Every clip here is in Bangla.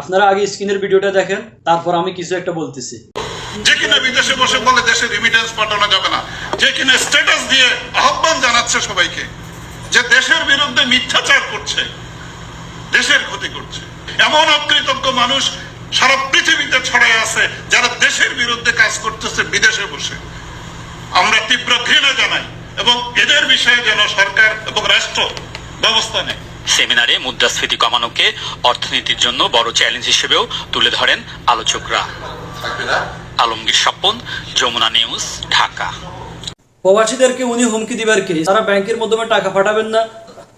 আপনারা আগে স্ক্রিনের ভিডিওটা দেখেন, তারপর আমি কিছু একটা বলতেছি। যে কিনা বিদেশে বসে বলে দেশে রেমিটেন্স পাঠানো যাবে না। যে কিনা স্ট্যাটাস দিয়ে আহ্বান জানাচ্ছে সবাইকে যে দেশের বিরুদ্ধে মিথ্যাচার করছে, দেশের ক্ষতি করছে। এমন অকৃতজ্ঞ মানুষ সারা পৃথিবীতে ছড়ায় আছে যারা দেশের বিরুদ্ধে কাজ করতেছে বিদেশে বসে। আমরা তীব্র ঘৃণা জানাই এবং এদের বিষয়ে যেন সরকার এবং রাষ্ট্র ব্যবস্থা নেয়। সেমিনারে মুদ্রাস্ফীতি কমানোকে অর্থনীতির জন্য বড় চ্যালেঞ্জ হিসেবেও তুলে ধরেন আলোচকরা। আলমগীর স্বপন, যমুনা নিউজ, ঢাকা। প্রবাসীদেরকে উনি হুমকি দিবার কি? তারা ব্যাংকের মাধ্যমে টাকা পাঠাবেন না।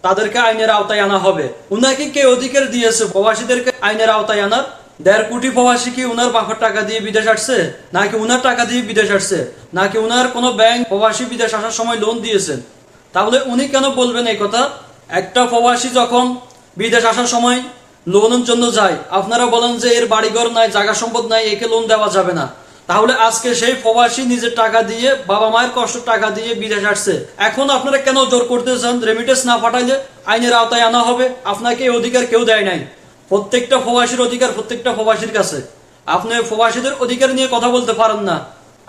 তাদেরকে আইনের আওতায় আনা হবে। উনাকে কে অধিকার দিয়েছে? প্রবাসীদেরকে আইনের আওতায় আনার? দেড় কোটি প্রবাসী কি উনার বাপের টাকা দিয়ে বিদেশ আসছে? নাকি উনার টাকা দিয়ে বিদেশ আসছে? নাকি উনার কোনো ব্যাংক প্রবাসী বিদেশ আসার সময় লোন দিয়েছেন? তাহলে উনি কেন বলবেন এই কথা? একটা প্রবাসী যখন বিদেশ আসার সময় লোনের জন্য যায়, আপনারা বলেন যে এর বাড়িঘর নাই, জায়গা সম্পদ নাই, একে লোন দেওয়া যাবে না। তাহলে আজকে সেই প্রবাসী নিজের টাকা দিয়ে, বাবা মায়ের কষ্ট টাকা দিয়ে বিদেশ আসছে। এখন আপনারা কেন জোর করতেছেন? রেমিটেন্স না পাঠাইলে আইনের আওতায় আনা হবে। আপনাকে এই অধিকার কেউ দেয় নাই। প্রত্যেকটা প্রবাসীর অধিকার প্রত্যেকটা প্রবাসীর কাছে। আপনি প্রবাসীদের অধিকার নিয়ে কথা বলতে পারেন না।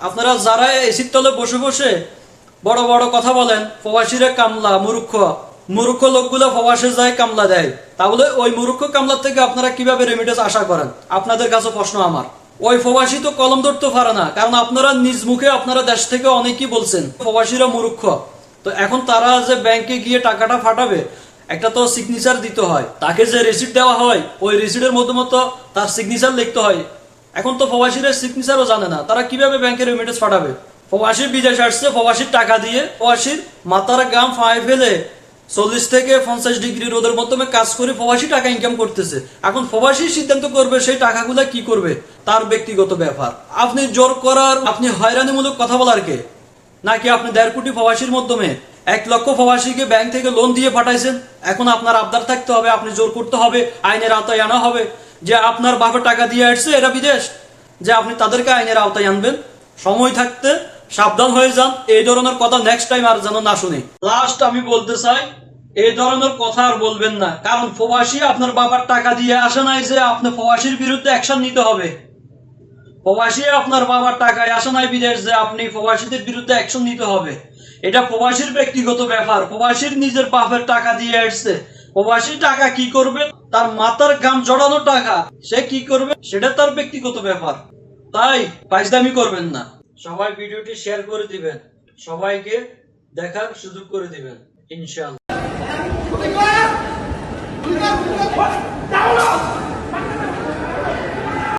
আপনারা যারা এসির তলে বসে বসে বড় বড় কথা বলেন, প্রবাসীরা কামলা, মূর্খ। মূর্খ লোকগুলো প্রবাসে যায়, কামলা দেয়। তাহলে ওই মূর্খ কামলার থেকে আপনারা কীভাবে রেমিটেন্স আশা করেন? আপনাদের কাছে প্রশ্ন আমার। ওই প্রবাসী তো কলম ধরতে পারে না, কারণ আপনারা নিজ মুখে আপনারা দেশ থেকে অনেকেই বলছেন প্রবাসীরা মূর্খ। তো এখন তারা যে ব্যাংকে গিয়ে টাকাটা ফাটাবে, একটা তো সিগনেচার দিতে হয়। তাকে যে রিসিট দেওয়া হয়, ওই রিসিটের মধ্যে মতো তার সিগনেচার লিখতে হয়। এখন তো প্রবাসীরা সিগনেচারও জানে না, তারা কীভাবে ব্যাংকে রেমিটেন্স পাঠাবে প্রবাসী বিদেশ আসছে প্রবাসীর টাকা দিয়ে প্রবাসীর মাথার গাম ফাঁয়ে ফেলে চল্লিশ থেকে পঞ্চাশ ডিগ্রি রোদের মাধ্যমে কাজ করে প্রবাসী টাকা ইনকাম করতেছে। এখন প্রবাসী সিদ্ধান্ত করবে সেই টাকাগুলা কি করবে? তার ব্যক্তিগত ব্যাপার। আপনি জোর করার, আপনি হয়রানিমূলক কথা বলার কে? নাকি আপনি দেড় কোটি প্রবাসীর মাধ্যমে এক লক্ষ প্রবাসীকে ব্যাংক থেকে লোন দিয়ে পাঠাইছেন? এখন আপনার আবদার থাকতে হবে, আপনি জোর করতে হবে, আইনের আওতায় আনা হবে। যে আপনার বাপের টাকা দিয়ে আসছে, এরা বিদেশ। যে আপনি তাদেরকে আইনের আওতায় আনবেন। সময় থাকতে সাবধান হয়ে যান, এই ধরনের কথা নেক্সট টাইম আর যেন না শুনি। লাস্ট আমি বলতে চাই, এই ধরনের কথা আর বলবেন না। কারণ প্রবাসী আপনার বাবার টাকা দিয়ে আসে নাই যে আপনি প্রবাসীর বিরুদ্ধে অ্যাকশন নিতে হবে। প্রবাসী আপনার বাবার টাকায় আসে নাই বিদেশ যে আপনি প্রবাসীদের বিরুদ্ধে অ্যাকশন নিতে হবে। এটা প্রবাসীর ব্যক্তিগত ব্যাপার। প্রবাসীর নিজের বাপের টাকা দিয়ে আসছে। প্রবাসী টাকা কি করবে? তার মাথার গাম জড়ানো টাকা। সে কি করবে? সেটা তার ব্যক্তিগত ব্যাপার। তাই পাইজদামি করবেন না। সবাই ভিডিওটি শেয়ার করে দিবেন সবাইকে দেখার সুযোগ করে দিবেন ইনশাআল্লাহ Down!